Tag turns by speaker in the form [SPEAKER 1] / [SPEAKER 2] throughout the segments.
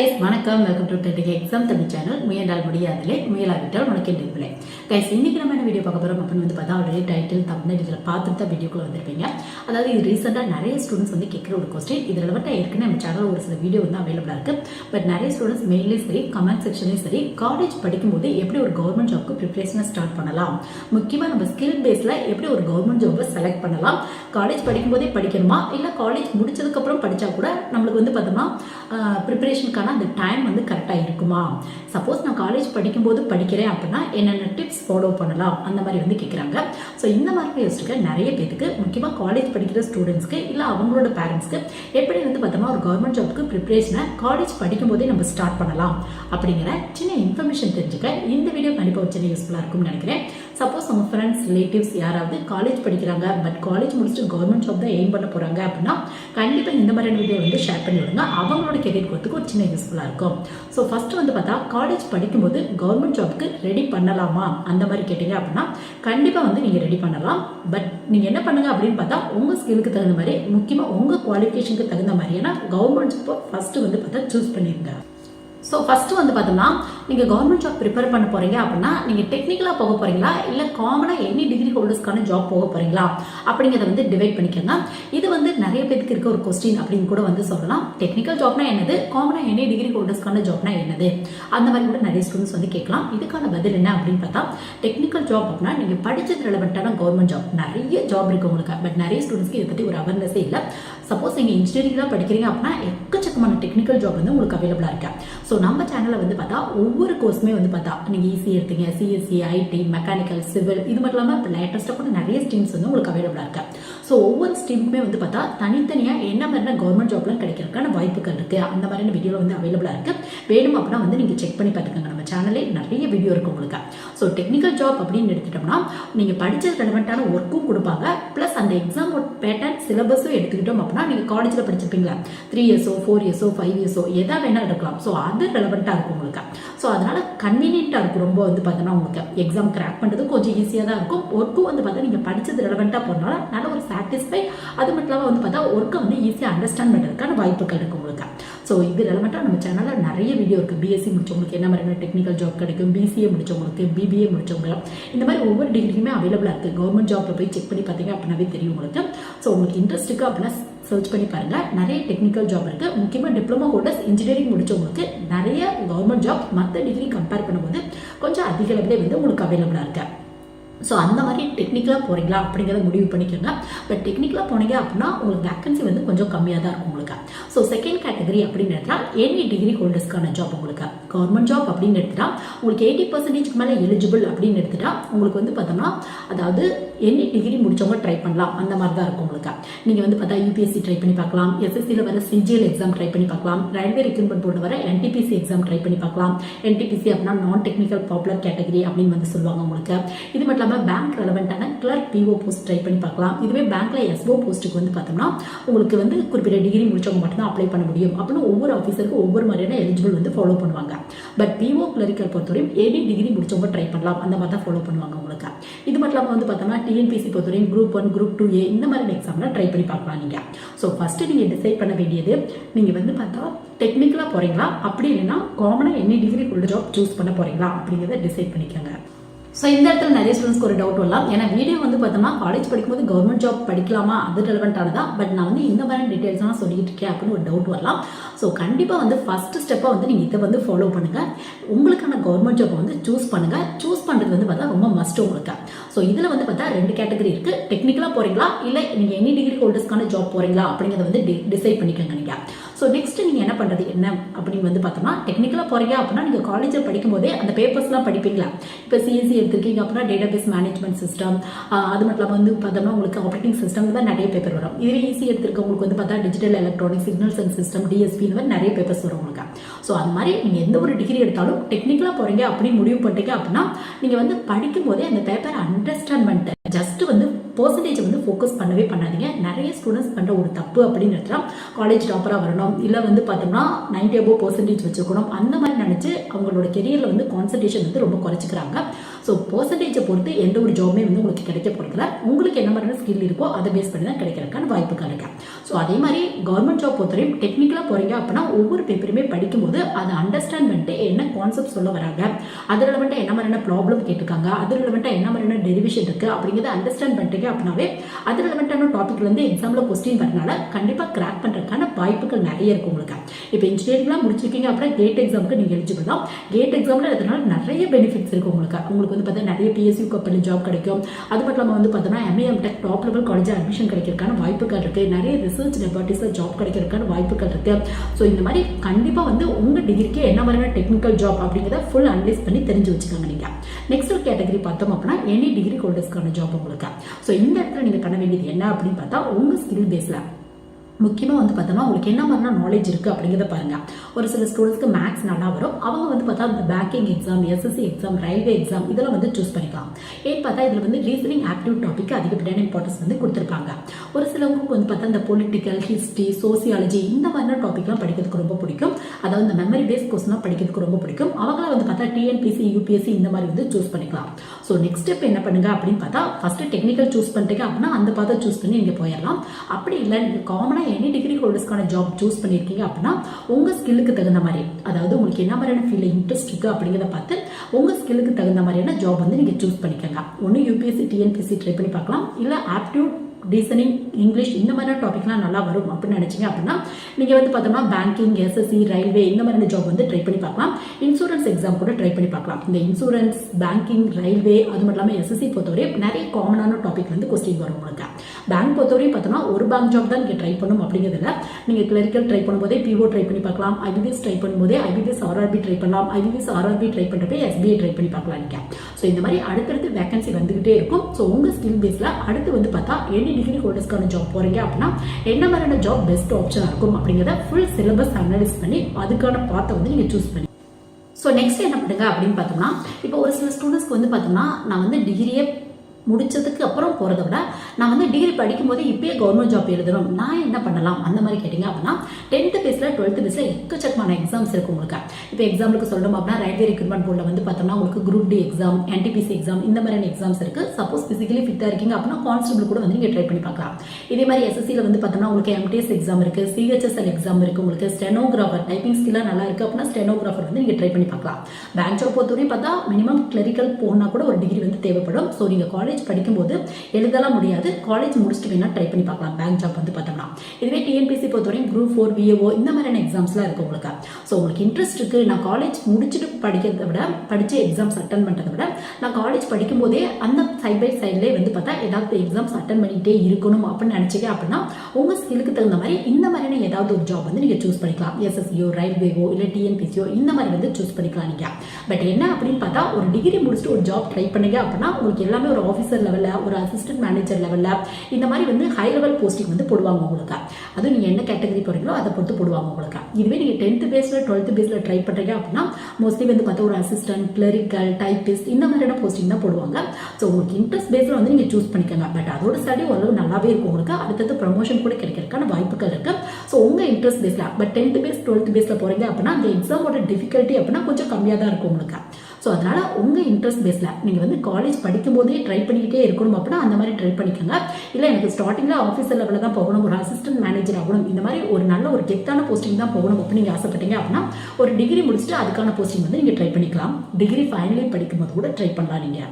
[SPEAKER 1] Guys வணக்கம். Welcome to டெட்டிக் exam Tamil channel முயன்றால் முடியாதில்லை முயலாவிட்டால் உனக்கு இல்லை கைஸ் இன்னைக்கு நம்ம என்ன வீடியோ பார்க்க போகிறோம் அப்படின்னு வந்து பார்த்தா ஆல்ரெடி டைட்டில் தமிழ் இதில் பார்த்துட்டு தான் வீடியோக்குள்ளே வந்திருப்பீங்க. அதாவது இது ரீசெண்டாக நிறைய ஸ்டூடெண்ட்ஸ் வந்து கேட்குற ஒரு கொஸ்டின் இதில் ரெலவெண்ட்டாக ஏற்கனவே நம்ம சேனல் ஒரு சில வீடியோ வந்து அவைலபிளாக இருக்குது பட் நிறைய ஸ்டூடெண்ட்ஸ் மெயின்லேயும் சரி கமெண்ட் செக்ஷன்லேயும் சரி காலேஜ் படிக்கும்போது எப்படி ஒரு கவர்மெண்ட் ஜாப்க்கு ப்ரிப்பரேஷனை ஸ்டார்ட் பண்ணலாம்? முக்கியமாக நம்ம ஸ்கில் பேஸில் எப்படி ஒரு கவர்மெண்ட் ஜாப்பை செலக்ட் பண்ணலாம்? காலேஜ் படிக்கும்போதே படிக்கணுமா? இல்லை காலேஜ் முடிச்சதுக்கப்புறம் படித்தா கூட நம்மளுக்கு வந்து பார்த்தோம்னா அந்த டைம் வந்து கரெக்டாக இருக்குமா? சப்போஸ் நான் காலேஜ் படிக்கும்போது படிக்கிறேன் அப்படின்னா என்னென்ன டிப்ஸ் ஃபாலோ பண்ணலாம்? அந்த மாதிரி வந்து கேட்குறாங்க ஸோ இந்த மாதிரி யோசிச்சுக்க நிறைய பேருக்கு முக்கியமாக காலேஜ் படிக்கிற ஸ்டூடெண்ட்ஸ்க்கு இல்லை அவங்களோட பேரண்ட்ஸ்க்கு எப்படி வந்து பார்த்தோம்னா ஒரு கவர்மெண்ட் ஜாப்க்கு ப்ரிப்ரேஷனை காலேஜ் படிக்கும்போதே நம்ம ஸ்டார்ட் பண்ணலாம் அப்படிங்கிற சின்ன இன்ஃபர்மேஷன் தெரிஞ்சுக்க இந்த வீடியோ கண்டிப்பாக வச்சு யூஸ்ஃபுல்லாக இருக்கும்னு நினைக்கிறேன். சப்போஸ் உங்கள் ஃப்ரெண்ட்ஸ் ரிலேட்டிவ்ஸ் யாராவது காலேஜ் படிக்கிறாங்க பட் காலேஜ் முடிச்சுட்டு கவர்மெண்ட் ஜாப் தான் எய்ம் பண்ண போகிறாங்க அப்படின்னா கண்டிப்பாக இந்த மாதிரியான வீடியோ வந்து ஷேர் பண்ணி விடுங்க. அவங்களோட கெரியர் கோத்துக்கு ஒரு சின்ன யூஸ்ஃபுல்லாக இருக்கும். ஸோ ஃபஸ்ட்டு வந்து பார்த்தா காலேஜ் படிக்கும்போது கவர்மெண்ட் ஜாப்க்கு ரெடி பண்ணலாமா? அந்த மாதிரி கேட்டிங்க அப்படின்னா கண்டிப்பாக வந்து நீங்கள் ரெடி பண்ணலாம். பட் நீங்கள் என்ன பண்ணுங்க அப்படின்னு பார்த்தா உங்கள் ஸ்கிலுக்கு தகுந்த மாதிரி முக்கியமாக உங்கள் குவாலிஃபிகேஷனுக்கு தகுந்த மாதிரியான கவர்மெண்ட் ஜாப்பை ஃபஸ்ட்டு வந்து பார்த்தா சூஸ் பண்ணியிருந்தேன் ஸோ ஃபஸ்ட்டு வந்து பார்த்தோம்னா நீங்கள் கவர்மெண்ட் ஜாப் ப்ரிப்பேர் பண்ண போகிறீங்க அப்படின்னா நீங்கள் டெக்னிக்கலாக போக போகிறீங்களா இல்லை காமனாக எனி டிகிரி ஹோல்டர்ஸ்க்கான ஜாப் போக போகிறீங்களா அப்படிங்கிறத வந்து டிவைட் பண்ணிக்கோங்க. இது வந்து நிறைய பேருக்கு இருக்க ஒரு கொஸ்டின் அப்படின்னு கூட வந்து சொல்லலாம். டெக்னிக்கல் ஜாப்னா என்னது? காமனாக எனி டிகிரி ஹோல்டர்ஸ்க்கான ஜாப்னா என்னது? அந்த மாதிரி கூட நிறைய ஸ்டூடெண்ட்ஸ் வந்து கேட்கலாம். இதுக்கான பதில் என்ன அப்படின்னு பார்த்தா டெக்னிக்கல் ஜாப் அப்படின்னா நீங்கள் படித்தது ரெலவெண்ட்டான கவர்மெண்ட் ஜாப் நிறைய ஜாப் இருக்குது உங்களுக்கு. பட் நிறைய ஸ்டூடெண்ட்ஸ்க்கு இதை பற்றி ஒரு அவேர்னஸே இல்லை. சப்போஸ் நீங்கள் இன்ஜினியரிங் தான் படிக்கிறீங்க அப்படின்னா எக்கச்சக்கமான டெக்னிக்கல் ஜாப் வந்து உங்களுக்கு அவைலபிளாக இருக்கு? ஸோ நம்ம சேனலில் வந்து பார்த்தா ஒவ்வொரு கோர்ஸுமே வந்து பார்த்தா நீங்கள் ஈஸி எடுத்தீங்க சிஎஸ்சி ஐடி மெக்கானிக்கல் சிவில் இது மட்டும் இல்லாமல் இப்போ லேட்டஸ்ட்டாக கூட நிறைய ஸ்ட்ரீம்ஸ் வந்து உங்களுக்கு அவைலபிளாக இருக்குது ஸோ ஒவ்வொரு ஸ்ட்ரீமுக்குமே வந்து பார்த்தா தனித்தனியாக என்ன மாதிரியான கவர்மெண்ட் ஜாப்லாம் கிடைக்கிறதுக்கான வாய்ப்புகள் இருக்குது அந்த மாதிரியான வீடியோவில் வந்து அவைலபிளாக இருக்குது வேணும் அப்படின்னா வந்து நீங்கள் செக் பண்ணி பார்த்துக்கோங்க. நம்ம சேனலே நிறைய வீடியோ இருக்குது உங்களுக்கு. ஸோ டெக்னிக்கல் ஜாப் அப்படின்னு எடுத்துட்டோம்னா நீங்கள் படித்த ரெலவெண்ட்டான ஒர்க்கும் கொடுப்பாங்க. ப்ளஸ் அந்த எக்ஸாம் பேட்டர்ன் சிலபஸும் எடுத்துக்கிட்டோம் அப்படின்னா நீங்கள் காலேஜில் படிச்சிருப்பீங்களா? த்ரீ இயர்ஸோ ஃபோர் இயர்ஸோ ஃபைவ் இயர்ஸோ எதா வேணால் எடுக்கலாம். ஸோ அது ரெலவெண்ட்டாக இருக்கும் உங்களுக்கு. ஸோ அதனால் கன்வீனியண்ட்டாக இருக்கும் ரொம்ப வந்து பார்த்தோன்னா உங்களுக்கு எக்ஸாம் கிராக் பண்ணுறது கொஞ்சம் ஈஸியாக தான் இருக்கும். ஒர்க்கும் வந்து பார்த்தா நீங்கள் படித்தது ரெலவெண்ட்டாக போனால நல்ல ஒரு சாட்டிஸ்ஃபை அது மட்டும் இல்லாமல் வந்து பார்த்தா ஒர்க்கை வந்து ஈஸியாக அண்டர்ஸ்டாண்ட் பண்ணுறதுக்கான வாய்ப்புகள் இருக்கும் உங்களுக்கு. ஸோ இது ரெலவெண்ட்டாக நம்ம சேனலில் நிறைய வீடியோ இருக்குது பிஎஸ்சி முடிச்சவங்களுக்கு என்ன மாதிரியான டெக்னிக்கல் ஜாப் கிடைக்கும்? பிசிஏ முடிச்சவங்களுக்கு பிபிஏ முடிச்சவங்க. இந்த மாதிரி ஒவ்வொரு டிகிரியுமே அவைலபிளாக இருக்குது கவர்மெண்ட் ஜாப்பில் போய் செக் பண்ணி பார்த்தீங்க அப்படின்னாவே தெரியும் உங்களுக்கு. ஸோ உங்களுக்கு இன்ட்ரெஸ்ட் இருக்குது அப்படின்னா சர்ச் பண்ணி பாருங்க. நிறைய டெக்னிக்கல் ஜாப் இருக்குது முக்கியமாக டிப்ளமோ ஹோல்டர்ஸ் இன்ஜினியரிங் முடிச்சவங்களுக்கு நிறைய கவர்மெண்ட் ஜாப் மற்ற டிகிரி கம்பேர் பண்ணும்போது கொஞ்சம் அதிக அளவிலே வந்து உங்களுக்கு அவைலபிளாக இருக்குது ஸோ அந்த மாதிரி டெக்னிக்கலாக போகிறீங்களா அப்படிங்கிறத முடிவு பண்ணிக்கோங்க. பட் டெக்னிக்கலாக போனீங்க அப்படின்னா உங்களுக்கு வேக்கன்சி வந்து கொஞ்சம் கம்மியாக தான் இருக்கும் உங்களுக்கு. ஸோ செகண்ட் கேட்டகரி அப்படின்னு எடுத்தால் எனி டிகிரி ஹோல்டர்ஸ்க்கான ஜாப் உங்களுக்கு. கவர்மெண்ட் ஜாப் அப்படின்னு எடுத்துட்டா உங்களுக்கு எயிட்டி பர்சன்டேஜ்க்கு மேலே எலிஜிபிள் அப்படின்னு எடுத்துட்டா உங்களுக்கு வந்து பார்த்தோம்னா அதாவது எனி டிகிரி முடிச்சவங்க ட்ரை பண்ணலாம். அந்த மாதிரி தான் இருக்கும் உங்களுக்கு. நீங்கள் வந்து பார்த்தா யூபிஎஸ்சி ட்ரை பண்ணி பார்க்கலாம். எஸ்எஸ்சியில் வர சிஜிஎல் எக்ஸாம் ட்ரை பண்ணி பார்க்கலாம். ரயில்வே ரெக்ரூட்மெண்ட் போர்டு வர என்டிபிசி எக்ஸாம் ட்ரை பண்ணி பார்க்கலாம். என்டிபிசி அப்படின்னா நான் டெக்னிக்கல் பாப்புலர் கேட்டகரி அப்படின்னு வந்து சொல்லுவாங்க உங்களுக்கு. இது மட்டும் இல்லாமல் பேங்க் ரெலவெண்ட்டான கிளர்க் பிஓ போஸ்ட் ட்ரை பண்ணி பார்க்கலாம். இதுவே பேங்க்ல எஸ்ஓ போஸ்ட்டுக்கு வந்து பார்த்தோம்னா உங்களுக்கு வந்து குறிப்பிட்ட டிகிரி முடிச்சவங்க மட்டும்தான் அப்ளை பண்ண முடியும். அப்படின்னு ஒவ்வொரு ஆஃபீஸருக்கும் ஒவ்வொரு மாதிரியான எலிஜிபிள் வந்து ஃபாலோ பண்ணுவாங்க. பட் பிஓ கிளரிக்கல் பொறுத்தவரையும் ஏபி டிகிரி முடிச்சவங்க ட்ரை பண்ணலாம். அந்த மாதிரி தான் ஃபாலோ பண்ணுவாங்க உங்களுக்கு இது மட்டும் இல்லாமல் வந்து பார்த்தோம்னா டிஎன்பிசி பொறுத்தவரையும் group one group two A இந்த மாதிரி எக்ஸாம்லாம் ட்ரை பண்ணி பார்க்கலாம் நீங்கள் ஸோ ஃபஸ்ட்டு நீங்கள் டிசைட் பண்ண வேண்டியது நீங்கள் வந்து பார்த்தா டெக்னிக்கலாக போகிறீங்களா அப்படி இல்லைன்னா காமனாக என்ன டிகிரி உள்ள ஜாப் சூஸ் பண்ண போகிறீங்களா அப்படிங்கிறத டிசைட் பண்ணிக்கோங்க. ஸோ இந்த இடத்துல நிறைய ஸ்டூடெண்ட்ஸ்க்கு ஒரு டவுட் வரலாம். ஏன்னா வீடியோ வந்து பார்த்தோம்னா காலேஜ் படிக்கும்போது கவர்மெண்ட் ஜாப் படிக்கலாமா? அது ரெலவெண்ட்டானதா பட் நான் வந்து இந்த மாதிரி டீட்டெயில்ஸ்லாம் சொல்லிட்டு இருக்கேன் அப்படின்னு ஒரு டவுட் வரலாம். ஸோ கண்டிப்பாக வந்து ஃபர்ஸ்ட் ஸ்டெப்பாக வந்து நீங்கள் இதை வந்து ஃபாலோ பண்ணுங்கள் உங்களுக்கான கவர்மெண்ட் ஜாப் வந்து சூஸ் பண்ணுங்கள் சூஸ் பண்ணுறது வந்து பார்த்தா ரொம்ப மஸ்ட் உங்களுக்கு. ஸோ இதில் வந்து பார்த்தா ரெண்டு கேட்டகரி இருக்குது டெக்னிக்கலாக போகிறீங்களா இல்லை நீங்கள் எனி டிகிரி ஹோல்டர்ஸ்க்கான ஜாப் போகிறீங்களா அப்படிங்கிறத வந்து டிசைட் பண்ணிக்கோங்க நீங்கள் ஸோ நெக்ஸ்ட் நீங்கள் என்ன பண்ணுறது என்ன? அப்படின்னு வந்து பார்த்தோம்னா டெக்னிக்கலாக போகிறீங்க அப்படின்னா நீங்கள் காலேஜில் படிக்கும்போதே அந்த பேப்பர்ஸ்லாம் படிப்பீங்களா? இப்போ சிஎஸ்சி எடுத்திருக்கீங்க அப்படின்னா டேட்டாபேஸ் மேனேஜ்மெண்ட் சிஸ்டம் அது மட்டும் இல்லாமல் வந்து பார்த்தோம்னா உங்களுக்கு ஆப்ரேட்டிங் சிஸ்டம் தான் நிறைய பேப்பர் வரும். இதுவே ஈஸி எடுத்திருக்கவங்களுக்கு வந்து பார்த்தா digital electronic signals and system DSP இந்த மாதிரி நிறைய பேப்பர்ஸ் வரும் உங்களுக்கு. ஸோ அந்த மாதிரி நீங்கள் எந்த ஒரு டிகிரி எடுத்தாலும் டெக்னிக்கலாக போகிறீங்க அப்படின்னு முடிவு பண்ணிட்டீங்க அப்படின்னா நீங்கள் வந்து படிக்கும் போதே அந்த பேப்பரை அண்டர்ஸ்டாண்ட் பண்ணிட்டு ஜஸ்ட் வந்து பர்சன்டேஜை வந்து ஃபோக்கஸ் பண்ணவே பண்ணாதீங்க. நிறைய ஸ்டூடெண்ட்ஸ் பண்ணுற ஒரு தப்பு அப்படின்னு எடுத்துட்டா காலேஜ் டாப்பராக வரணும். இல்லை வந்து பார்த்தோம்னா நைன்டி அபோவ் பர்சன்டேஜ் வச்சுக்கணும். அந்த மாதிரி நினச்சி அவங்களோட கெரியரில் வந்து கான்சன்ட்ரேஷன் வந்து ரொம்ப குறைச்சிக்கிறாங்க. ஸோ பர்சன்டேஜை பொறுத்து எந்த ஒரு ஜாபுமே வந்து உங்களுக்கு கிடைக்க போகிறதுல உங்களுக்கு என்ன மாதிரியான ஸ்கில் இருக்கோ அதை பேஸ் பண்ணி தான் கிடைக்கிறதுக்கான வாய்ப்புகள் இருக்கு ஸோ அதே மாதிரி கவர்மெண்ட் ஜாப் பொறுத்தவரையும் டெக்னிக்கலாக போகிறீங்க அப்படின்னா ஒவ்வொரு பேப்பருமே படிக்கும்போது அதை அண்டர்ஸ்டாண்ட் பண்ணிட்டு என்ன கான்செப்ட் சொல்ல வராங்க அது ரிலவெண்ட்டாக என்ன மாதிரியான ப்ராப்ளம் கேட்டிருக்காங்க அது ரிலவெண்ட்டாக என்ன மாதிரியான டெரிவிஷன் இருக்குது அப்படிங்கிறத அண்டர்ஸ்டாண்ட் பண்ணிட்டீங்க அப்படின்னாவே அது ரிலவெண்ட்டான டாப்பிக்லேருந்து எக்ஸாமில் கொஸ்டின் வரனால கண்டிப்பாக கிராக் பண்ணுறதுக்கான வாய்ப்புகள் நிறைய இருக்கும் உங்களுக்கு. இப்போ இன்ஜினியரிங்லாம் முடிச்சிருக்கீங்க அப்படின்னா கேட் எக்ஸாமுக்கு நீங்கள் எலிஜிபிள் தான். கேட் எக்ஸாமில் அதனால நிறைய பெனிஃபிட்ஸ் இருக்குது உங்களுக்கு. உங்களுக்கு வந்து பார்த்தா நிறைய பிஎஸ்சி கம்பெனி ஜாப் கிடைக்கும். அது மட்டும் இல்லாமல் வந்து பார்த்தோம்னா MA M tech top level college admission கிடைக்கிறதுக்கான வாய்ப்புகள் இருக்குது நிறைய ரிசர்ச் லெபார்ட்டிஸில் ஜாப் கிடைக்கிறதுக்கான வாய்ப்புகள் இருக்குது ஸோ இந்த மாதிரி கண்டிப்பாக வந்து உங்கள் டிகிரிக்கு என்ன மாதிரியான டெக்னிக்கல் ஜாப் அப்படிங்கிறத ஃபுல் அனலைஸ் பண்ணி தெரிஞ்சு வச்சுக்கோங்க நீங்கள் நெக்ஸ்ட் ஒரு கேட்டகரி பார்த்தோம் அப்படின்னா எனி டிகிரி ஹோல்டர்ஸ்க்கான ஜாப் உங்களுக்கு. ஸோ இந்த இடத்துல நீங்கள் பண்ண வேண்டியது என்ன அப்படின்னு பார்த்தா உங்கள் ஸ்கில் பேஸில் முக்கியமாக வந்து பார்த்தோம்னா உங்களுக்கு என்ன மாதிரினா நாலேஜ் இருக்குது அப்படிங்கிறத பாருங்கள் ஒரு சில ஸ்டூடெண்ட்ஸ்க்கு மேக்ஸ் நல்லா வரும். அவங்க வந்து பார்த்தா இந்த banking exam SSC exam railway exam இதெல்லாம் வந்து சூஸ் பண்ணிக்கலாம். ஏன்னு பார்த்தா இதில் வந்து ரீசனிங் ஆப்டிவ் டாபிக் அதிகப்படியான இம்பார்ட்டன்ஸ் வந்து கொடுத்துருப்பாங்க. ஒரு சிலவங்களுக்கு வந்து பார்த்தா இந்த பொலிட்டிக்கல் ஹிஸ்ட்ரி சோசியாலஜி இந்த மாதிரியான டாபிக்லாம் படிக்கிறதுக்கு ரொம்ப பிடிக்கும். அதாவது இந்த மெமரி பேஸ் கொஸ்டினாக படிக்கிறதுக்கு ரொம்ப பிடிக்கும். அவங்களாம் வந்து பார்த்தா டிஎன்பிசி யூபிஎஸ்சி இந்த மாதிரி வந்து சூஸ் பண்ணிக்கலாம். ஸோ நெக்ஸ்ட் ஸ்டெப் என்ன பண்ணுங்க அப்படின்னு பார்த்தா ஃபர்ஸ்ட் டெக்னிக்கல் சூஸ் பண்ணிட்டீங்க அப்படின்னா அந்த பார்த்தா சூஸ் பண்ணி நீங்கள் போயிடலாம். அப்படி இல்லை நீங்கள் காமனாக எனி டிகிரி ஹோல்டர்ஸ்க்கான ஜாப் சூஸ் பண்ணியிருக்கீங்க அப்படின்னா உங்கள் ஸ்கில்லுக்கு தகுந்த மாதிரி அதாவது உங்களுக்கு என்ன மாதிரியான ஃபீல்டில் இன்ட்ரெஸ்ட் இருக்குது அப்படிங்கிறத பார்த்து உங்கள் ஸ்கில்லுக்கு தகுந்த மாதிரியான ஜாப் வந்து நீங்கள் சூஸ் பண்ணிக்கோங்க. ஒன்று யூபிஎஸ்சி டிஎன்பிஎஸ்சி ட்ரை பண்ணி பார்க்கலாம். இல்லை ஆப்டியூட் ரீசனிங் இங்கிலீஷ் இந்த மாதிரியான டாபிக்லாம் நல்லா வரும் அப்படின்னு நினச்சிங்க அப்படின்னா நீங்கள் வந்து பார்த்தோம்னா பேங்கிங் எஸ்எஸ்சி ரயில்வே இந்த மாதிரியான ஜாப் வந்து ட்ரை பண்ணி பார்க்கலாம். இன்சூரன்ஸ் எக்ஸாம் கூட ட்ரை பண்ணி பார்க்கலாம். இந்த இன்சூரன்ஸ் பேங்கிங் ரயில்வே அது மட்டும் இல்லாமல் எஸ்எஸ்சி பொறுத்தவரை நிறைய காமனான டாபிக் வந்து கொஸ்டின் வரும் உங்களுக்கு. பேங்க் பொறுத்தவரையும் பார்த்தோம்னா ஒரு பேங்க் ஜாப் தான் நீங்கள் ட்ரை பண்ணும் அப்படிங்கிறதுல நீங்கள் கிளரிக்கல் ட்ரை பண்ணும்போதே பிஓ ட்ரை பண்ணி பார்க்கலாம். ஐபிபிஎஸ் ட்ரை பண்ணும்போதே ஐபிபிஎஸ் ஆர்ஆர்பி ட்ரை பண்ணலாம். ஐபிபிஎஸ் ஆர்ஆர்பி ட்ரை பண்ணுறப்ப எஸ்பிஐ ட்ரை பண்ணி பார்க்கலாம் நீங்கள் ஸோ இந்த மாதிரி அடுத்தடுத்து வேகன்சி வந்துகிட்டே இருக்கும். ஸோ உங்கள் ஸ்கில் பேஸில் அடுத்து வந்து பார்த்தா எனி டிகிரி ஹோல்டர்ஸ்க்கான ஜாப் போகிறீங்க அப்படின்னா என்ன மாதிரியான ஜாப் பெஸ்ட் ஆப்ஷனாக இருக்கும் அப்படிங்கிறத ஃபுல் சிலபஸ் அனலைஸ் பண்ணி அதுக்கான பாத்தை வந்து நீங்கள் சூஸ் பண்ணி. ஸோ நெக்ஸ்ட் என்ன பண்ணுங்க அப்படின்னு பார்த்தோம்னா இப்போ ஒரு சில ஸ்டூடெண்ட்ஸ்க்கு வந்து பார்த்தோம்னா நான் வந்து டிகிரியே முடிச்சதுக்கு அப்புறம் போகிறத விட நான் வந்து டிகிரி படிக்கும்போது இப்பயே கவர்மெண்ட் ஜாப் எழுதணும். நான் என்ன பண்ணலாம்? அந்த மாதிரி கேட்டிங்க அப்படின்னா டென்த்து பேஸில் டுவெல்த்து பேஸில் எக்கச்சக்கமான எக்ஸாம்ஸ் இருக்குது உங்களுக்கு. இப்போ எக்ஸாம்பிளுக்கு சொல்லணும் அப்படின்னா ரயில்வே ரெக்ரூட்மெண்ட் போர்டில் வந்து பார்த்தோம்னா உங்களுக்கு group D exam NTPC exam இந்த மாதிரியான எக்ஸாம்ஸ் இருக்குது சப்போஸ் ஃபிசிக்கலி ஃபிட்டாக இருக்கீங்க அப்படின்னா கான்ஸ்டபிள் கூட வந்து நீங்கள் ட்ரை பண்ணி பார்க்கலாம். இதே மாதிரி எஸ்எஸ்சியில் வந்து பார்த்தோம்னா உங்களுக்கு எம்டிஎஸ் எக்ஸாம் இருக்குது சிஹெச்எஸ்எல் எக்ஸாம் இருக்குது உங்களுக்கு. ஸ்டெனோகிராஃபர் டைப்பிங் ஸ்கில்லாக நல்லா இருக்குது அப்படின்னா ஸ்டெனோகிராஃபர் வந்து நீங்கள் ட்ரை பண்ணி பார்க்கலாம். பேங்க் ஜாப் பொறுத்தவரையும் பார்த்தா மினிமம் கிளரிக்கல் போனால் கூட ஒரு டிகிரி வந்து தேவைப்படும். ஸோ நீங்கள் காலேஜ் படிக்கும்போது எழுதலாம் முடியாது. காலேஜ் முடிச்சுட்டு வேணால் ட்ரை பண்ணி பார்க்கலாம். பேங்க் ஜாப் வந்து பார்த்தோம்னா. இதுவே டிஎன்பிசி பொறுத்தவரையும் குரூப் ஃபோர் விஏஓ இந்த மாதிரியான எக்ஸாம்ஸ்லாம் இருக்குது உங்களுக்கு. ஸோ எனக்கு இன்ட்ரெஸ்ட் இருக்குது நான் காலேஜ் முடிச்சுட்டு படிக்கிறத விட படித்து எக்ஸாம்ஸ் அட்டன் பண்ணுறத விட நான் காலேஜ் படிக்கும்போதே அந்த சைட் பை சைட்லேயே வந்து பார்த்தா ஏதாவது எக்ஸாம்ஸ் அட்டன் பண்ணிகிட்டே இருக்கணும் அப்படின்னு நினச்சிங்க அப்படின்னா உங்கள் ஸ்கிலுக்கு தகுந்த மாதிரி இந்த மாதிரியான ஏதாவது ஒரு ஜாப் வந்து நீங்கள் சூஸ் பண்ணிக்கலாம். எஸ்எஸ்சியோ ரயில்வேவோ இல்லை டிஎன்பிசியோ இந்த மாதிரி வந்து சூஸ் பண்ணிக்கலாம் நீங்கள் பட் என்ன அப்படின்னு பார்த்தா ஒரு டிகிரி முடிச்சுட்டு ஒரு ஜாப் ட்ரை பண்ணுங்க அப்படின்னா உங்களுக்கு எல்லாமே ஒரு ஆஃபீஸர் லெவலில் ஒரு அசிஸ்டன்ட் மேனேஜர் லெவலில் இந்த மாதிரி வந்து ஹை லெவல் போஸ்டிங் வந்து போடுவாங்க உங்களுக்கு. அதுவும் நீங்கள் என்ன கேட்டகரி போகிறீங்களோ அதை பொறுத்து போடுவாங்க உங்களுக்கு. இதுவே நீங்கள் டென்த்து பேஸில் டுவெல்த்து பேஸில் ட்ரை பண்ணுறீங்க அப்படின்னா மோஸ்ட்லி வந்து பார்த்தா ஒரு அசிஸ்டன்ட் கிளரிக்கல் டைப்பிஸ்ட் இந்த மாதிரியான போஸ்டிங் தான் போடுவாங்க. ஸோ உங்களுக்கு இன்ட்ரெஸ்ட் பேஸில் வந்து நீங்கள் சூஸ் பண்ணிக்கோங்க. பட் அதோட ஸ்டடி ஓரளவு நல்லாவே இருக்கும் உங்களுக்கு. அடுத்தது ப்ரமோஷன் கூட கிடைக்கிறதுக்கான வாய்ப்புகள் இருக்குது ஸோ உங்கள் இன்ட்ரெஸ்ட் பேஸில் பட் டென்த்து பேஸ் டுவெல்த்து பேஸில் போகிறீங்க அப்படின்னா அந்த எக்ஸாமோட டிஃபிகல்ட்டி அப்படின்னா கொஞ்சம் கம்மியாக தான் இருக்கும் உங்களுக்கு. ஸோ அதனால் உங்கள் இன்ட்ரெஸ்ட் பேஸில் நீங்கள் வந்து காலேஜ் படிக்கும் போதே ட்ரை பண்ணிக்கிட்டே இருக்கணும் அப்படின்னா அந்த மாதிரி ட்ரை பண்ணிக்கோங்க. இல்லை எனக்கு ஸ்டார்டிங்கில் ஆஃபீஸர் லெவலில் தான் போகணும் ஒரு அசிஸ்டன்ட் மேனேஜர் ஆகணும். இந்த மாதிரி ஒரு நல்ல ஒரு கெத்தான போஸ்டிங் தான் போகணும் அப்படின்னு நீங்கள் ஆசைப்பட்டீங்க அப்படின்னா ஒரு டிகிரி முடிச்சுட்டு அதுக்கான போஸ்டிங் வந்து நீங்கள் ட்ரை பண்ணிக்கலாம். டிகிரி ஃபைனலி படிக்கும்போது கூட ட்ரை பண்ணலாம் நீங்கள்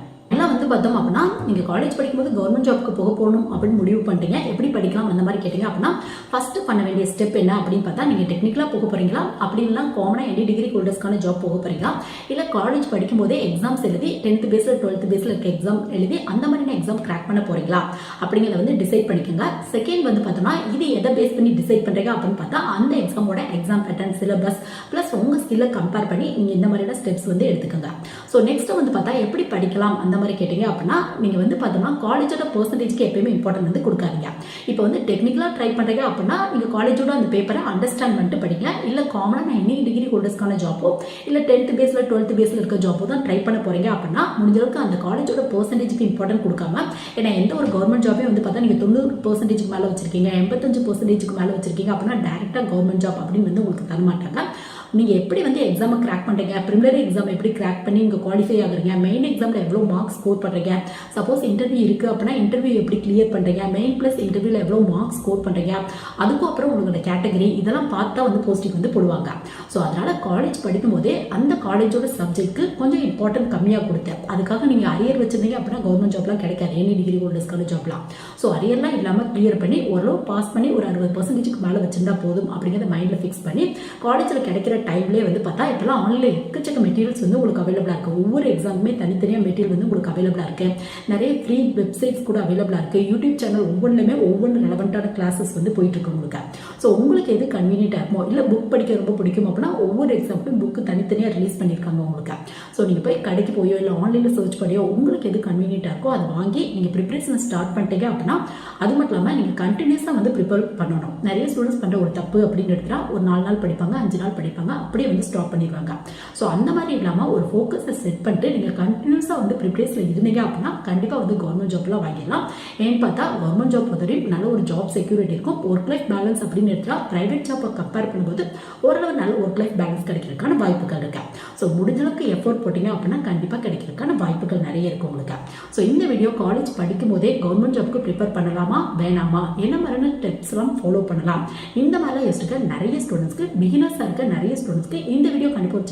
[SPEAKER 1] எல்லாம் வந்து பார்த்தோம் அப்படின்னா நீங்கள் காலேஜ் படிக்கும்போது கவர்மெண்ட் ஜாப்க்கு போக போகணும் அப்படின்னு முடிவு பண்ணிட்டீங்க. எப்படி படிக்கலாம் அந்த மாதிரி கேட்டிங்க அப்படின்னா ஃபஸ்ட்டு பண்ண வேண்டிய ஸ்டெப் என்ன அப்படின்னு பார்த்தா நீங்கள் டெக்னிக்கலாக போக போகிறீங்களா அப்படி காமனாக எனி டிகிரி ஹோல்டர்ஸ்க்கான ஜாப் போக போகிறீங்களா இல்லை காலேஜ் படிக்கும்போதே எக்ஸாம்ஸ் எழுதி டென்த்து பேஸில் டுவெல்த்து பேஸில் இருக்க எக்ஸாம் எழுதி அந்த மாதிரியான எக்ஸாம் கிராக் பண்ண போகிறீங்களா அப்படிங்கிறத வந்து டிசைட் பண்ணிக்கோங்க. செகண்ட் வந்து பார்த்தோம்னா இது எதை பேஸ் பண்ணி டிசைட் பண்ணுறீங்க அப்படின்னு பார்த்தா அந்த எக்ஸாமோட எக்ஸாம் பேட்டர்ன் சிலபஸ் ப்ளஸ் உங்கள் ஸ்கில்லை கம்பேர் பண்ணி நீங்கள் இந்த மாதிரியான ஸ்டெப்ஸ் வந்து எடுத்துக்கோங்க. ஸோ நெக்ஸ்ட் வந்து பார்த்தா எப்படி படிக்கலாம் அந்த மாதிரி கேட்டிங்க கேட்டீங்க அப்படின்னா நீங்கள் வந்து பார்த்தோம்னா காலேஜோட பர்சன்டேஜ்க்கு எப்பயுமே இம்பார்ட்டன்ட் வந்து கொடுக்காதீங்க. இப்போ வந்து டெக்னிக்கலாக ட்ரை பண்ணுறீங்க அப்படின்னா நீங்கள் காலேஜோட அந்த பேப்பரை அண்டர்ஸ்டாண்ட் பண்ணிட்டு படிங்க. இல்லை காமனாக நான் இன்னைக்கு டிகிரி ஹோல்டர்ஸ்க்கான ஜாப்போ இல்லை டென்த் பேஸில் டுவெல்த் பேஸில் இருக்க ஜாப்போ தான் ட்ரை பண்ண போகிறீங்க அப்படின்னா முடிஞ்சளவுக்கு அந்த காலேஜோட பர்சன்டேஜ்க்கு இம்பார்ட்டன்ட் கொடுக்காம ஏன்னா எந்த ஒரு கவர்மெண்ட் ஜாபே வந்து பார்த்தா நீங்கள் தொண்ணூறு பர்சன்டேஜ்க்கு மேலே வச்சிருக்கீங்க எண்பத்தஞ்சு பர்சன்டேஜ்க்கு மேலே வச்சிருக்கீங்க அப்படின்னா டேரெக்டாக கவர்மெண்ட் ஜாப் அப்படின்னு வந்து உங்களுக்கு தர மாட்டாங்க. நீங்கள் எப்படி வந்து எக்ஸாமை கிராக் பண்ணுறீங்க ப்ரிலிமினரி எக்ஸாம் எப்படி கிராக் பண்ணி நீங்கள் குவாலிஃபை ஆகுறீங்க? மெயின் எக்ஸாமில் எவ்வளோ மார்க்ஸ் ஸ்கோர் பண்ணுறீங்க சப்போஸ் இன்டர்வியூ இருக்குது அப்படின்னா இன்டர்வியூ எப்படி கிளியர் பண்ணுறீங்க மெயின் ப்ளஸ் இன்டர்வியூவில் எவ்வளோ மார்க்ஸ் ஸ்கோர் பண்ணுறீங்க அதுக்கும் அப்புறம் உங்களோட கேட்டகரி இதெல்லாம் பார்த்தா வந்து போஸ்டிங் வந்து போடுவாங்க. ஸோ அதனால் காலேஜ் படிக்கும் போதே அந்த காலேஜோட சப்ஜெக்ட்க்கு கொஞ்சம் இம்பார்ட்டன்ட் கம்மியாக கொடுத்தேன். அதுக்காக நீங்கள் அரியர் வச்சிருந்தீங்க அப்படின்னா கவர்மெண்ட் ஜாப்லாம் கிடைக்காது. எனி டிகிரி ஹோல்டர்ஸ்க்கான ஜாப்லாம் ஸோ அரியர்லாம் இல்லாமல் கிளியர் பண்ணி ஓரளவு பாஸ் பண்ணி ஒரு அறுபது பர்சன்டேஜுக்கு மேலே வச்சிருந்தா போதும் அப்படிங்கிறத மைண்டில் ஃபிக்ஸ் பண்ணி காலேஜில் கிடைக்கிற டைம்லேயே வந்து பார்த்தா இப்போலாம் ஆன்லைனில் எக்கச்சக்க மெட்டீரியல்ஸ் வந்து உங்களுக்கு அவைலபிளாக இருக்குது ஒவ்வொரு எக்ஸாமுமே தனித்தனியாக மெட்டீரியல் வந்து உங்களுக்கு அவைலபிளாக இருக்குது நிறைய ஃப்ரீ வெப்சைட்ஸ் கூட அவைலபிளாக இருக்குது யூடியூப் சேனல் ஒவ்வொன்றுமே ஒவ்வொன்று ரெலவெண்ட்டான கிளாஸஸ் வந்து போயிட்டு உங்களுக்கு. ஸோ உங்களுக்கு எது கன்வீனியன்ட்டாக இருக்குமோ இல்லை புக் படிக்க ரொம்ப பிடிக்கும் அப்படின்னா ஒவ்வொரு எக்ஸாமுக்கும் புக்கு தனித்தனியாக ரிலீஸ் பண்ணியிருக்காங்க உங்களுக்கு. ஸோ நீங்கள் போய் கடைக்கு போயோ இல்லை ஆன்லைனில் சர்ச் பண்ணியோ உங்களுக்கு எது கன்வீனியன்ட்டாக இருக்கோ அதை வாங்கி நீங்கள் ப்ரிப்பரேஷனை ஸ்டார்ட் பண்ணிட்டீங்க அப்படின்னா அது மட்டும் இல்லாமல் நீங்கள் கண்டினியூஸாக வந்து ப்ரிப்பேர் பண்ணணும். நிறைய ஸ்டூடெண்ட்ஸ் பண்ணுற ஒரு தப்பு அப்படின்னு எடுத்துகிட்டா ஒரு நாலு நாள் படிப்பாங்க அஞ்சு நாள் படிப்பாங்க அப்படியே வந்து ஸ்டாப் பண்ணிடுவாங்க. ஸோ அந்த மாதிரி இல்லாமல் ஒரு ஃபோக்கஸை செட் பண்ணிட்டு நீங்கள் கண்டினியூஸாக வந்து ப்ரிப்ரேஸில் இருந்தீங்க அப்படின்னா கண்டிப்பாக வந்து கவர்மெண்ட் ஜாப்லாம் வாங்கிடலாம். ஏன்னு பார்த்தா கவர்மெண்ட் ஜாப் பொறுத்தவரையும் நல்ல ஒரு ஜாப் செக்யூரிட்டி இருக்கும். ஒர்க் லைஃப் பேலன்ஸ் அப்படின்னு எடுத்தால் ப்ரைவேட் ஜாப்பை கம்பேர் பண்ணும்போது ஓரளவு நல்ல ஒர்க் லைஃப் பேலன்ஸ் கிடைக்கிறதுக்கான வாய்ப்புகள் இருக்குது ஸோ முடிஞ்சளவுக்கு எஃபோர்ட் போட்டிங்க அப்படின்னா கண்டிப்பாக கிடைக்கிறதுக்கான வாய்ப்புகள் நிறைய இருக்குது உங்களுக்கு. ஸோ இந்த வீடியோ காலேஜ் படிக்கும் போதே கவர்மெண்ட் ஜாப்க்கு ப்ரிப்பேர் பண்ணலாமா? வேணாமா? என்ன மாதிரியான ஸ்டெப்ஸ்லாம் ஃபாலோ பண்ணலாம்? இந்த மாதிரிலாம் யோசிச்சுக்க நிறைய ஸ்டூடெண்ட்ஸ்க்கு பிகினர்ஸாக இருக்க நிறைய ஸ்டூடெண்ட்ஸ்க்கு இந்த வீடியோ கண்டிப்பாக